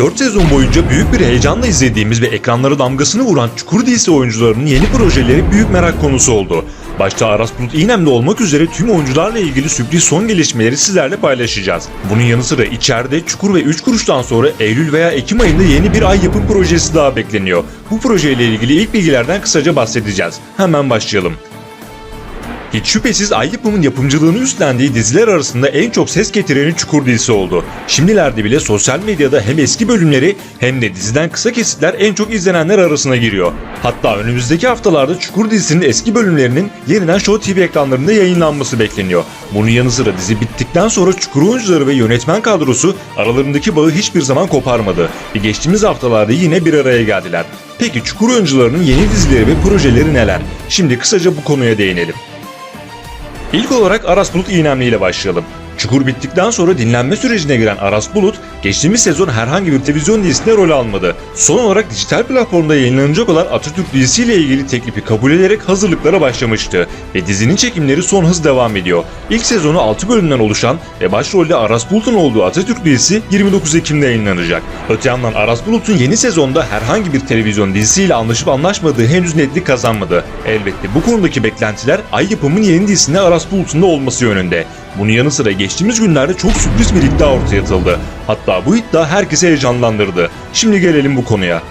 4 sezon boyunca büyük bir heyecanla izlediğimiz ve ekranlara damgasını vuran Çukur dizisi oyuncularının yeni projeleri büyük merak konusu oldu. Başta Aras Bulut İynemli olmak üzere tüm oyuncularla ilgili sürpriz son gelişmeleri sizlerle paylaşacağız. Bunun yanı sıra içeride Çukur ve 3 kuruştan sonra Eylül veya Ekim ayında yeni bir ay yapım projesi daha bekleniyor. Bu projeyle ilgili ilk bilgilerden kısaca bahsedeceğiz. Hemen başlayalım. Hiç şüphesiz Ay Yapım'ın yapımcılığını üstlendiği diziler arasında en çok ses getireni Çukur dizisi oldu. Şimdilerde bile sosyal medyada hem eski bölümleri hem de diziden kısa kesitler en çok izlenenler arasına giriyor. Hatta önümüzdeki haftalarda Çukur dizisinin eski bölümlerinin yeniden Show TV ekranlarında yayınlanması bekleniyor. Bunun yanı sıra dizi bittikten sonra Çukur oyuncuları ve yönetmen kadrosu aralarındaki bağı hiçbir zaman koparmadı ve geçtiğimiz haftalarda yine bir araya geldiler. Peki Çukur oyuncularının yeni dizileri ve projeleri neler? Şimdi kısaca bu konuya değinelim. İlk olarak Aras Bulut İynemli ile başlayalım. Çukur bittikten sonra dinlenme sürecine giren Aras Bulut, geçtiğimiz sezon herhangi bir televizyon dizisinde rol almadı. Son olarak dijital platformda yayınlanacak olan Atatürk dizisiyle ilgili teklifi kabul ederek hazırlıklara başlamıştı ve dizinin çekimleri son hız devam ediyor. İlk sezonu 6 bölümden oluşan ve başrolde Aras Bulut'un olduğu Atatürk dizisi 29 Ekim'de yayınlanacak. Öte yandan Aras Bulut'un yeni sezonda herhangi bir televizyon dizisiyle anlaşıp anlaşmadığı henüz netlik kazanmadı. Elbette bu konudaki beklentiler Ay Yapım'ın yeni dizisinde Aras Bulut'un da olması yönünde. Bunun yanı sıra geçtiğimiz günlerde çok sürpriz bir iddia ortaya atıldı. Hatta bu iddia herkesi heyecanlandırdı. Şimdi gelelim bu konuya.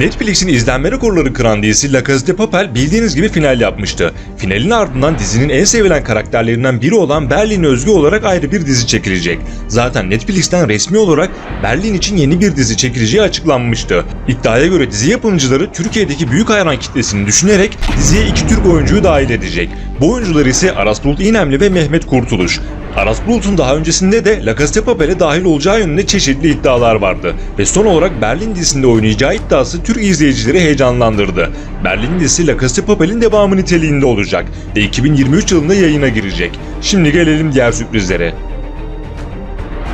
Netflix'in izlenme rekorları kıran dizisi La Casa de Papel bildiğiniz gibi final yapmıştı. Finalin ardından dizinin en sevilen karakterlerinden biri olan Berlin özgü olarak ayrı bir dizi çekilecek. Zaten Netflix'ten resmi olarak Berlin için yeni bir dizi çekileceği açıklanmıştı. İddiaya göre dizi yapımcıları Türkiye'deki büyük hayran kitlesini düşünerek diziye iki Türk oyuncuyu dahil edecek. Bu oyuncular ise Aras Bulut İynemli ve Mehmet Kurtuluş. Aras Bulut'un daha öncesinde de La Casa Papel'e dahil olacağı yönünde çeşitli iddialar vardı. Ve son olarak Berlin dizisinde oynayacağı iddiası Türk izleyicileri heyecanlandırdı. Berlin dizisi La Casa Papel'in devamı niteliğinde olacak ve 2023 yılında yayına girecek. Şimdi gelelim diğer sürprizlere.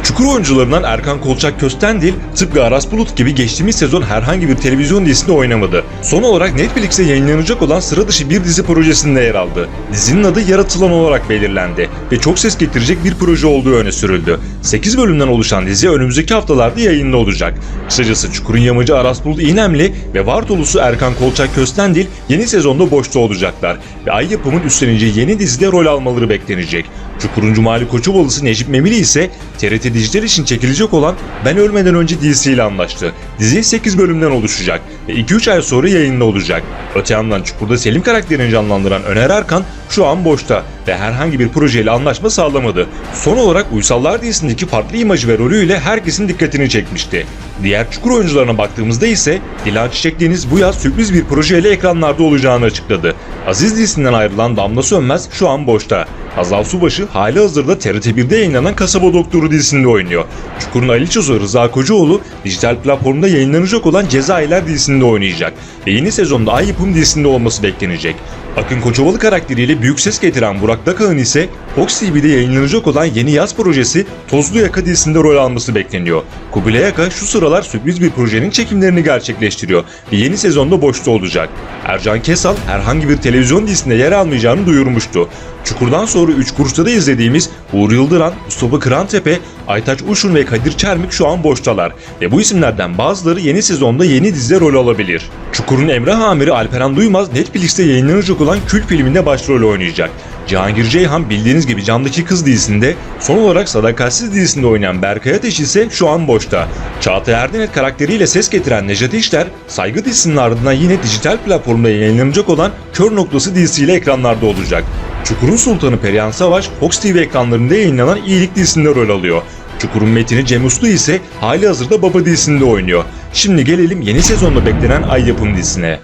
Çukur oyuncularından Erkan Kolçak Köstendil tıpkı Aras Bulut gibi geçtiğimiz sezon herhangi bir televizyon dizisinde oynamadı. Son olarak Netflix'e yayınlanacak olan sıra dışı bir dizi projesinde yer aldı. Dizinin adı Yaratılan olarak belirlendi ve çok ses getirecek bir proje olduğu öne sürüldü. 8 bölümden oluşan dizi önümüzdeki haftalarda yayında olacak. Kısacası Çukur'un yamacı Aras Bulut İynemli ve Vartolusu Erkan Kolçak Köstendil yeni sezonda boşta olacaklar ve Ay Yapım'ın üstleneceği yeni dizide rol almaları beklenecek. Çukur'un Cumali Koçovalısı Necip Memili ise TRT Dijital için çekilecek olan Ben Ölmeden Önce dizisiyle anlaştı. Dizi 8 bölümden oluşacak ve 2-3 ay sonra yayında olacak. Öte yandan Çukur'da Selim karakterini canlandıran Öner Erkan şu an boşta ve herhangi bir projeyle anlaşma sağlamadı. Son olarak Uysallar dizisindeki farklı imajı ve rolüyle herkesin dikkatini çekmişti. Diğer Çukur oyuncularına baktığımızda ise Dilan Çiçek bu yaz sürpriz bir projeyle ekranlarda olacağını açıkladı. Aziz dizisinden ayrılan Damla Sönmez şu an boşta. Hazal Subaşı hali hazırda TRT1'de yayınlanan Kasaba Doktoru dizisinde oynuyor. Çukur'un Ali Çözü Rıza Kocaoğlu dijital platformda yayınlanacak olan Cezayirler dizisinde oynayacak ve yeni sezonda Ay Yapım dizisinde olması beklenecek. Akın Koçovalı karakteriyle büyük ses getiren Burak Dakağ'ın ise Fox TV'de yayınlanacak olan yeni yaz projesi Tozlu Yaka dizisinde rol alması bekleniyor. Kubilay Yaka şu sıralar sürpriz bir projenin çekimlerini gerçekleştiriyor ve yeni sezonda boşta olacak. Ercan Kesal herhangi bir televizyon dizisinde yer almayacağını duyurmuştu. Çukur'dan sonra 3 kuruşta da izlediğimiz Uğur Yıldıran, Mustafa Kırantepe, Aytaç Uşun ve Kadir Çermik şu an boştalar ve bu isimlerden bazıları yeni sezonda yeni dizide rol alabilir. Çukur'un Emrah Amiri Alperen Duymaz Netflix'te yayınlanacak olan kült filminde başrol oynayacak. Cihangir Ceyhan bildiğiniz gibi Camdaki Kız dizisinde, son olarak Sadakatsiz dizisinde oynayan Berkay Ateş ise şu an boşta. Çağatay Erdenet karakteriyle ses getiren Necati İşler, Saygı dizisinin ardından yine dijital platformda yayınlanacak olan Kör Noktası dizisiyle ekranlarda olacak. Çukur'un Sultanı Perihan Savaş, Fox TV ekranlarında yayınlanan İyilik dizisinde rol alıyor. Çukur'un metini Cem Uslu ise hali hazırda Baba dizisinde oynuyor. Şimdi gelelim yeni sezonda beklenen Ay Yapım dizisine.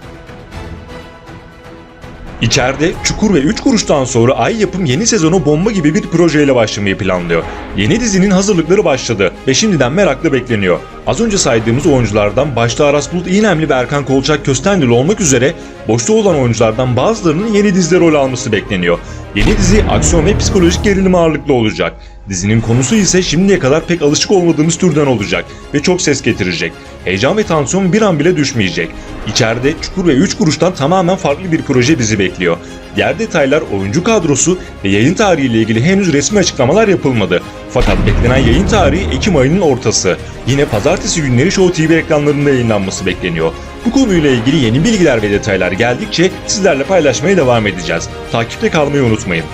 İçeride Çukur ve 3 kuruştan sonra Ay Yapım yeni sezonu bomba gibi bir projeyle başlamayı planlıyor. Yeni dizinin hazırlıkları başladı ve şimdiden merakla bekleniyor. Az önce saydığımız oyunculardan başta Aras Bulut İynemli ve Erkan Kolçak Köstendil olmak üzere boşta olan oyunculardan bazılarının yeni dizide rol alması bekleniyor. Yeni dizi aksiyon ve psikolojik gerilim ağırlıklı olacak. Dizinin konusu ise şimdiye kadar pek alışık olmadığımız türden olacak ve çok ses getirecek. Heyecan ve tansiyon bir an bile düşmeyecek. İçeride Çukur ve 3 kuruştan tamamen farklı bir proje bizi bekliyor. Diğer detaylar oyuncu kadrosu ve yayın tarihi ile ilgili henüz resmi açıklamalar yapılmadı. Fakat beklenen yayın tarihi Ekim ayının ortası. Yine pazartesi günleri Show TV ekranlarında yayınlanması bekleniyor. Bu konuyla ilgili yeni bilgiler ve detaylar geldikçe sizlerle paylaşmaya devam edeceğiz. Takipte kalmayı unutmayın.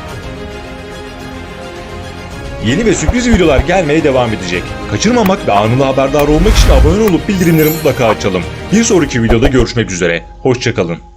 Yeni ve sürpriz videolar gelmeye devam edecek. Kaçırmamak ve anında haberdar olmak için abone olup bildirimleri mutlaka açalım. Bir sonraki videoda görüşmek üzere. Hoşçakalın.